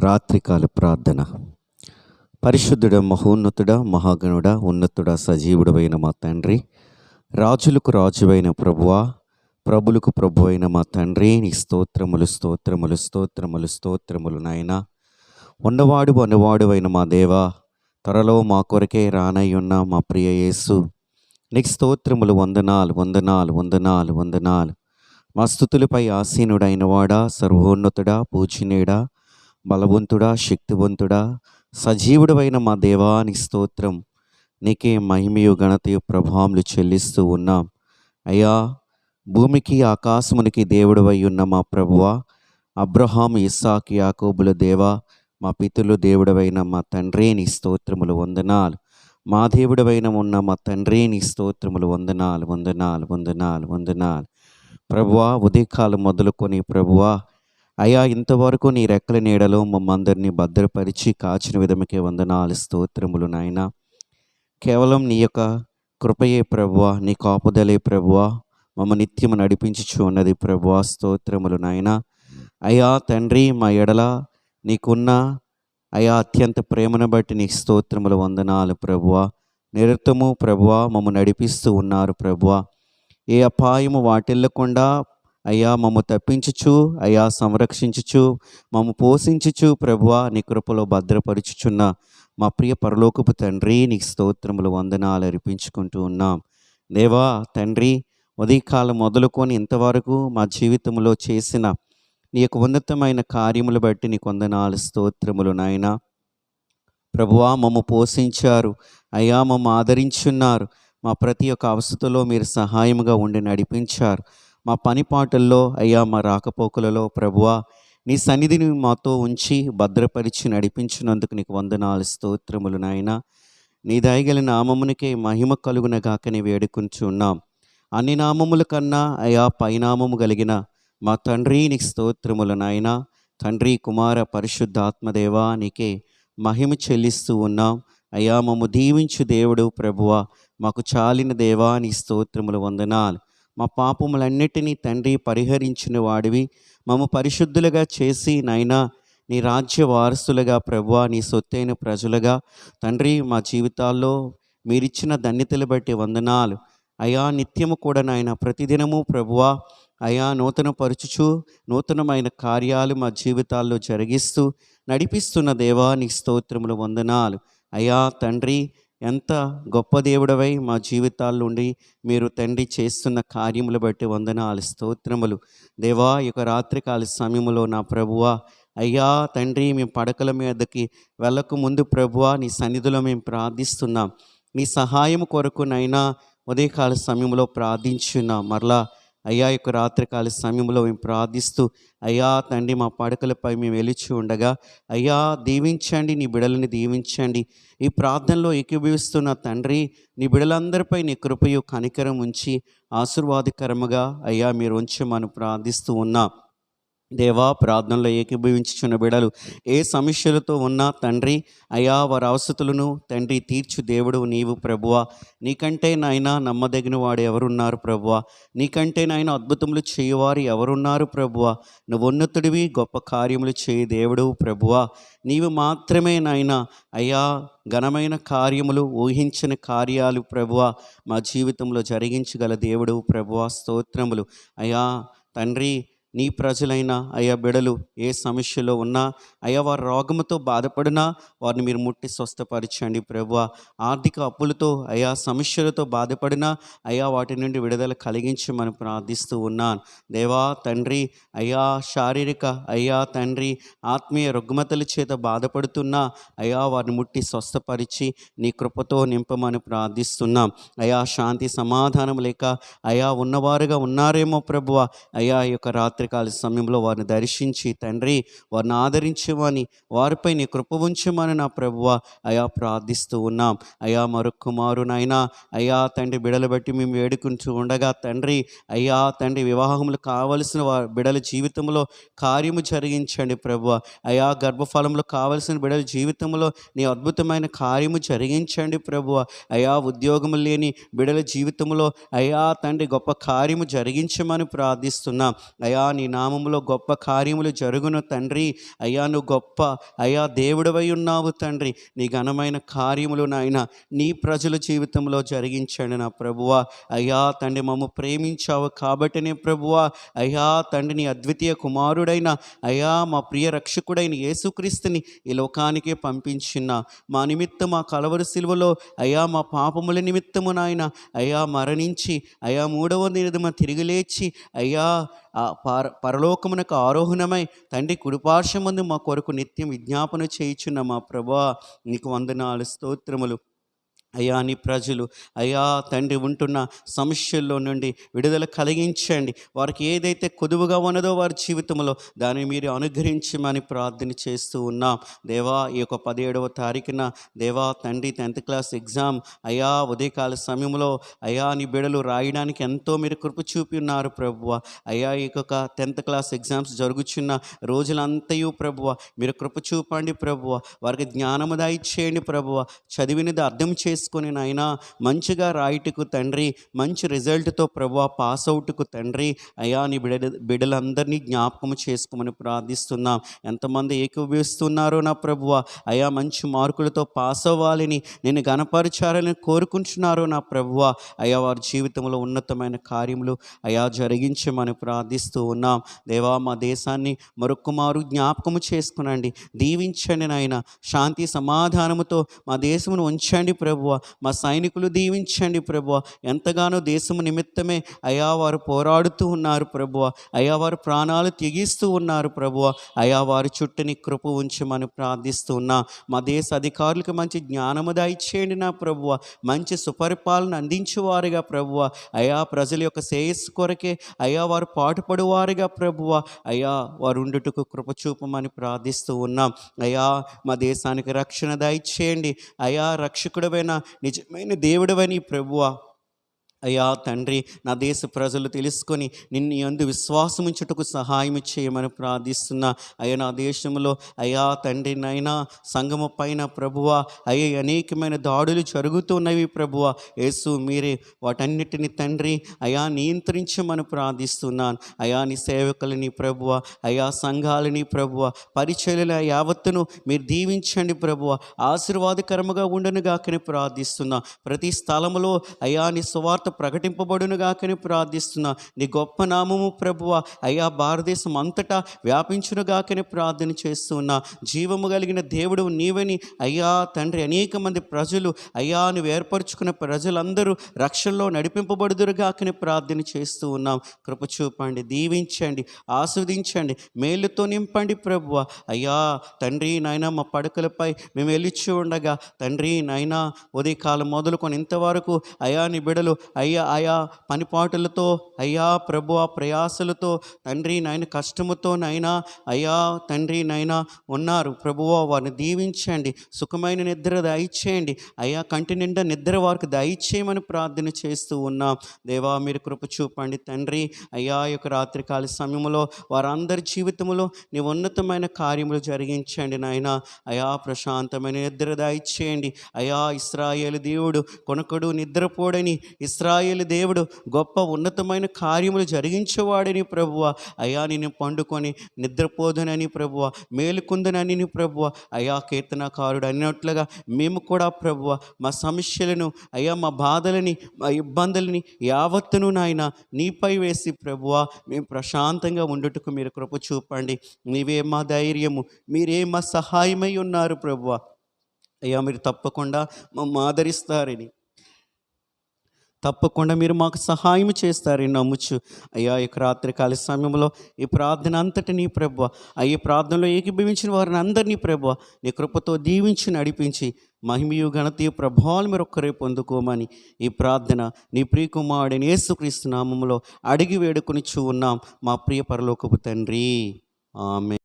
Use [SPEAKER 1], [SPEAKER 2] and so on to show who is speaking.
[SPEAKER 1] రాత్రికాల ప్రార్థన. పరిశుద్ధుడ మహోన్నతుడ మహాగణుడ ఉన్నతుడ సజీవుడవైన మా తండ్రి. రాజులకు రాజువైన ప్రభువా ప్రభులకు ప్రభు అయిన మా తండ్రి నీ స్తోత్రములు స్తోత్రములు స్తోత్రములు స్తోత్రములు నాయన. ఉన్నవాడు అనువాడు అయిన మా దేవా త్వరలో మా కొరకే రానయ్యున్న మా ప్రియ యేసు. నీకు స్తోత్రములు వందనాలు వందనాలు వందనాలు వందనాలు. మా స్థుతులపై ఆసీనుడైన వాడా సర్వోన్నతుడా పూజనీయుడా బలవంతుడా శక్తివంతుడా సజీవుడవైన మా దేవాని స్తోత్రం. నీకే మహిమయు ఘనతయు ప్రభావములు చెల్లిస్తూ ఉన్నాం. అయ్యా భూమికి ఆకాశమునికి దేవుడవై ఉన్న మా ప్రభువ అబ్రహాం ఇస్సాక్ యాకోబుల దేవా మా పితరులు దేవుడవైన మా తండ్రిని స్తోత్రములు వందనాలు. మా దేవుడవైన ఉన్న మా తండ్రిని స్తోత్రములు వందనాలు వందనాలు వందనాలు వందనాలు. ప్రభువా ఉదయకాలం మొదలుకొని ప్రభువా అయ్యా ఇంతవరకు నీ రెక్కల నీడలో మమ్మందరినీ భద్రపరిచి కాచిన విధమకే వందనాలు స్తోత్రములు నాయన. కేవలం నీ యొక్క కృపయే ప్రభువ నీ కాపుదలే ప్రభువ మమ్మ నిత్యము నడిపించుచు ఉన్నది ప్రభువ స్తోత్రములు నాయన. అయ్యా తండ్రి మా ఎడల నీకున్న అయా అత్యంత ప్రేమను బట్టి నీ స్తోత్రములు వందనాలు ప్రభువ. నిరతము ప్రభువ మమ్మ నడిపిస్తూ ఉన్నారు ప్రభువ. ఏ అపాయము వాటిల్లకుండా అయ్యా మమ్ము తప్పించుచు అయ్యా సంరక్షించుచు మమ్ము పోషించుచు ప్రభువా నీ కృపలో భద్రపరుచుచున్న మా ప్రియ పరలోకపు తండ్రి నీ స్తోత్రములు వందనాలు అర్పించుకుంటూ ఉన్నాం. దేవా తండ్రి ఉదయకాలం మొదలుకొని ఇంతవరకు మా జీవితంలో చేసిన నీ యొక్క ఉన్నతమైన కార్యములు బట్టి నీకు వందనాలు స్తోత్రములు నాయన. ప్రభువా మమ్ము పోషించారు. అయ్యా మమ్మ ఆదరించున్నారు. మా ప్రతి ఒక్క అవస్థలో మీరు సహాయముగా ఉండి నడిపించారు. మా పనిపాటల్లో అయ్యా మా రాకపోకలలో ప్రభువా నీ సన్నిధిని మాతో ఉంచి భద్రపరిచి నడిపించినందుకు నీకు వందనాలు స్తోత్రములు నాయన. నీ దయగల నామమునికే మహిమ కలుగునగాకని వేడుకుంచు వేడుకుంటున్నాం అన్ని నామముల కన్నా అయా పైనామము కలిగిన మా తండ్రి నీకు స్తోత్రములు నాయన. తండ్రి కుమార పరిశుద్ధాత్మదేవా నీకే మహిమ చెల్లిస్తూ ఉన్నాం. అయ్యా మమ్ము దీవించు దేవుడు ప్రభువా మాకు చాలిన దేవా నీ స్తోత్రములు వందనాలు. మా పాపములన్నిటినీ తండ్రి పరిహరించిన వాడివి మమ్మ పరిశుద్ధులుగా చేసి నాయనా నీ రాజ్య వారసులుగా ప్రభువా నీ సొత్తైన ప్రజలుగా. తండ్రి మా జీవితాల్లో మీరిచ్చిన ధన్యతలు బట్టి వందనాలు. అయా నిత్యము కూడా నాయన ప్రతిదినము ప్రభువా అయా నూతన పరుచుచు నూతనమైన కార్యాలు మా జీవితాల్లో జరిగిస్తూ నడిపిస్తున్న దేవా నీ స్తోత్రములు వందనాలు. అయా తండ్రి ఎంత గొప్ప దేవుడవై మా జీవితాల్లో ఉండి మీరు తండ్రి చేస్తున్న కార్యములు బట్టి వందనాలు స్తోత్రములు. దేవా ఈ యొక్క రాత్రికాల సమయంలో నా ప్రభువా అయ్యా తండ్రి మేము పడకల మీదకి వెళ్ళక ముందు ప్రభువా నీ సన్నిధిలో మేము ప్రార్థిస్తున్నాం. నీ సహాయం కొరకు నైనా ఉదయకాల సమయంలో ప్రార్థించున్నాం. మరలా అయ్యా యొక్క రాత్రికాల సమయంలో మేము ప్రార్థిస్తూ అయ్యా తండ్రి మా పడకలపై మేము వెలిచి ఉండగా అయ్యా దీవించండి నీ బిడలని దీవించండి. ఈ ప్రార్థనలో ఏకీభవిస్తున్న తండ్రి నీ బిడలందరిపై నీ కృపయు కనికరం ఉంచి ఆశీర్వాదకరముగా అయ్యా మీరు ఉంచమని ప్రార్థిస్తూ ఉన్నాం. దేవా ప్రార్థనలో ఏకీభవించుచున్న బిడలు ఏ సమస్యలతో ఉన్నా తండ్రి అయా వారి అవసతులను తండ్రి తీర్చు దేవుడు నీవు ప్రభువా. నీకంటే నాయన నమ్మదగిన వాడు ఎవరున్నారు ప్రభువా? నీకంటే నాయన అద్భుతములు చేయవారు ఎవరున్నారు ప్రభువా? నువ్వు ఉన్నతుడివి గొప్ప కార్యములు చేయి దేవుడు ప్రభువా. నీవు మాత్రమే నాయన అయా ఘనమైన కార్యములు ఊహించిన కార్యాలు ప్రభువా. మా జీవితంలో జరిగించగల దేవుడు ప్రభువా స్తోత్రములు. అయా తండ్రి నీ ప్రజలైన అయ్యా బిడలు ఏ సమస్యలో ఉన్నా అయ్యా వారి రోగముతో బాధపడినా వారిని మీరు ముట్టి స్వస్థపరచండి ప్రభు ఆర్థిక అప్పులతో అయా సమస్యలతో బాధపడినా అయ్యా వాటి నుండి విడుదల కలిగించమని ప్రార్థిస్తూ ఉన్నాను. దేవా తండ్రి అయ్యా శారీరక అయ్యా తండ్రి ఆత్మీయ రుగ్మతల చేత బాధపడుతున్నా అయ్యా వారిని ముట్టి స్వస్థపరిచి నీ కృపతో నింపమని ప్రార్థిస్తున్నాం. అయా శాంతి సమాధానం లేక అయా ఉన్నవారుగా ఉన్నారేమో ప్రభువ. అయా ఈ యొక్క రాత్రికాల సమయంలో వారిని దర్శించి తండ్రి వారిని ఆదరించమని వారిపై నీ కృప ఉంచమని నా ప్రభువ అయా ప్రార్థిస్తూ ఉన్నాం. అయా మరొక కుమారునైనా అయ్యా తండ్రి బిడలు బట్టి మేము వేడుకుంటూ ఉండగా తండ్రి అయ్యా తండ్రి వివాహములు కావలసిన వా బిడల జీవితంలో కార్యము జరిగించండి ప్రభువ. అయా గర్భఫలంలో కావలసిన బిడల జీవితంలో నీ అద్భుతమైన కార్యము జరిగించండి ప్రభువ. అయా ఉద్యోగము లేని బిడల జీవితంలో అయా తండ్రి గొప్ప కార్యము జరిగించమని ప్రార్థిస్తున్నాం. అయా నీ నామములో గొప్ప కార్యములు జరుగును తండ్రి. అయ్యా నువ్వు గొప్ప అయ్యా దేవుడవై ఉన్నావు తండ్రి. నీ ఘనమైన కార్యములు నాయన నీ ప్రజల జీవితంలో జరిగించండి నా ప్రభువా. అయ్యా తండ్రి మమ్మ ప్రేమించావు కాబట్టినే ప్రభువా. అయ్యా తండ్రి నీ అద్వితీయ కుమారుడైన అయ్యా మా ప్రియ రక్షకుడైన యేసుక్రీస్తుని ఈ లోకానికే పంపించిన. మా నిమిత్తం మా కలవరి సిలువలో అయ్యా మా పాపముల నిమిత్తము నాయన అయ్యా మరణించి అయ్యా మూడవ దినదిమ తిరిగి లేచి అయ్యా పర పరలోకమునకు ఆరోహణమై తండ్రి కుడిపార్శ్వమందు మా కొరకు నిత్యం విజ్ఞాపన చేయుచున్న మా ప్రభా నీకు వందనాలు స్తోత్రములు. అయ్యా నీ ప్రజలు అయ్యా తండ్రి ఉంటున్న సమస్యల్లో నుండి విడుదల కలిగించండి. వారికి ఏదైతే కొదువుగా ఉన్నదో వారి జీవితంలో దాన్ని మీరు అనుగ్రహించమని ప్రార్థన చేస్తూ ఉన్నాం. దేవా ఈ యొక్క పదిహేడవ తారీఖున దేవా తండ్రి టెన్త్ క్లాస్ ఎగ్జామ్ అయ్యా ఉదయకాల సమయంలో అయ్యా నీ బిడలు రాయడానికి ఎంతో మీరు కృప చూపి ఉన్నారు ప్రభువ. అయ్యా ఈ యొక్క టెన్త్ క్లాస్ ఎగ్జామ్స్ జరుగుచున్న రోజులంతయు ప్రభువ మీరు కృప చూపండి ప్రభువ. వారికి జ్ఞానము చేయండి ప్రభువ. చదివినది అర్థం చేసుకొని నాయన మంచిగా రాయిటుకు తండ్రి మంచి రిజల్ట్తో ప్రభువ పాస్ అవుట్కు తండ్రి అయ్యా నీ బిడ బిడ్డలందరినీ జ్ఞాపకం చేసుకోమని ప్రార్థిస్తున్నాం. ఎంతమంది ఏకీభవిస్తున్నారో నా ప్రభువ అయ్యా మంచి మార్కులతో పాస్ అవ్వాలని నేను గనపరచాలని కోరుకుంటున్నారో నా ప్రభువ అయ్యా వారి జీవితంలో ఉన్నతమైన కార్యములు అయా జరిగించమని ప్రార్థిస్తూ ఉన్నాం. దేవా మా దేశాన్ని మరొక్కమారు జ్ఞాపకము చేసుకునండి. దీవించండి నాయన శాంతి సమాధానముతో మా దేశమును ఉంచండి ప్రభు ప్రభువ మా సైనికులు దీవించండి ప్రభువ. ఎంతగానో దేశము నిమిత్తమే అయా వారు పోరాడుతూ ఉన్నారు ప్రభువ. అయా వారు ప్రాణాలు తెగిస్తూ ఉన్నారు ప్రభువ. అయా వారి చుట్టుని కృప ఉంచమని ప్రార్థిస్తూ ఉన్నా మా దేశ అధికారులకు మంచి జ్ఞానము దయచేయండి నా ప్రభువ. మంచి సుపరిపాలన అందించేవారుగా ప్రభువ. అయా ప్రజల యొక్క శ్రేయస్సు కొరకే అయా వారు పాటుపడువారుగా ప్రభువ. అయా వారు ఉండుటకు కృప చూపమని ప్రార్థిస్తూ ఉన్నాం. అయా మా దేశానికి రక్షణ దయచేయండి. అయా రక్షకుడమైన నిజమైన దేవుడవని ప్రభువా. అయ్యా తండ్రి నా దేశ ప్రజలు తెలుసుకొని నిన్ను అందు విశ్వాసముంచుటకు సహాయం చేయమని ప్రార్థిస్తున్నా. అయ్యా నా దేశంలో అయ్యా తండ్రి నైనా సంగమ పైన ప్రభువ అయ్యే అనేకమైన దాడులు జరుగుతున్నవి ప్రభువ. యేసు మీరే వాటన్నిటిని తండ్రి అయా నియంత్రించమని ప్రార్థిస్తున్నాను అయా నీ సేవకులని ప్రభువ అయా సంఘాలని ప్రభువ పరిచయల యావత్తును మీరు దీవించండి ప్రభువ. ఆశీర్వాదకరముగా ఉండను గాకని ప్రార్థిస్తున్నా. ప్రతి స్థలములో అయా నీ సువార్త ప్రకటింపబడును గాకని ప్రార్థిస్తున్నా నీ గొప్ప నామము ప్రభువ. అయ్యా భారతదేశం అంతటా వ్యాపించును గాకని ప్రార్థన చేస్తున్నా జీవము కలిగిన దేవుడు నీవని. అయ్యా తండ్రి అనేక మంది ప్రజలు అయ్యా నువ్వు ఏర్పరచుకున్న ప్రజలందరూ రక్షణలో నడిపింపబడుదురు గాకని ప్రార్థన చేస్తూ ఉన్నాం. కృప చూపండి దీవించండి ఆస్వాదించండి మేలుతో నింపండి ప్రభువ. అయ్యా తండ్రి నాయన మా పడకలపై మేము వెళ్ళిచ్చి ఉండగా తండ్రి నాయన ఉదయకాలం మొదలుకొని ఇంతవరకు అయా నీ బిడలు అయ్యా ఆయా పనిపాటులతో అయ్యా ప్రభు ప్రయాసలతో తండ్రి నాయన కష్టముతో నైనా అయ్యా తండ్రి నాయన ఉన్నారు. ప్రభువ వారిని దీవించండి. సుఖమైన నిద్ర దయచేయండి అయ్యా కంటి నిండా నిద్ర వారికి దయచేయమని ప్రార్థన చేస్తూ ఉన్నాం. దేవా మీరు కృప చూపండి తండ్రి. అయ్యా యొక్క రాత్రికాల సమయంలో వారందరి జీవితంలో నీ ఉన్నతమైన కార్యములు జరిగించండి నాయన. అయా ప్రశాంతమైన నిద్ర దయచేయండి అయా ఇస్రాయేలు దేవుడు కొనకడు నిద్రపోడని ఇస్రా ఇస్రాయేలు దేవుడు గొప్ప ఉన్నతమైన కార్యములు జరిగించేవాడని ప్రభువ. అయా నేను పండుకొని నిద్రపోదునని ప్రభువ. మేలుకుందునని ప్రభువ. అయా కీర్తనకారుడు అన్నట్లుగా మేము కూడా ప్రభువ మా సమస్యలను అయ్యా మా బాధలని మా ఇబ్బందులని యావత్తును నాయన నీపై వేసి ప్రభువ మేము ప్రశాంతంగా ఉండుటకు మీరు కృప చూపండి. నీవే మా ధైర్యము మీరే మా సహాయమై ఉన్నారు ప్రభువ. అయ్యా మీరు తప్పకుండా మమ్మల్ని ఆదరిస్తారని తప్పకుండా మీరు మాకు సహాయం చేస్తారని నమ్ముచు. అయ్యా ఈ రాత్రికాల సమయంలో ఈ ప్రార్థన అంతటి నీ ప్రభు ఆ ఈ ప్రార్థనలో ఏకీభవించిన వారిని అందరినీ ప్రభు నీ కృపతో దీవించి నడిపించి మహిమయు ఘనతయు ప్రభావాలు మీరు ఒక్కరే పొందుకోమని ఈ ప్రార్థన నీ ప్రియకుమారుడిని యేసుక్రీస్తు నామములో అడిగి వేడుకొని ఉన్నాం మా ప్రియ పరలోకపు తండ్రి. ఆమె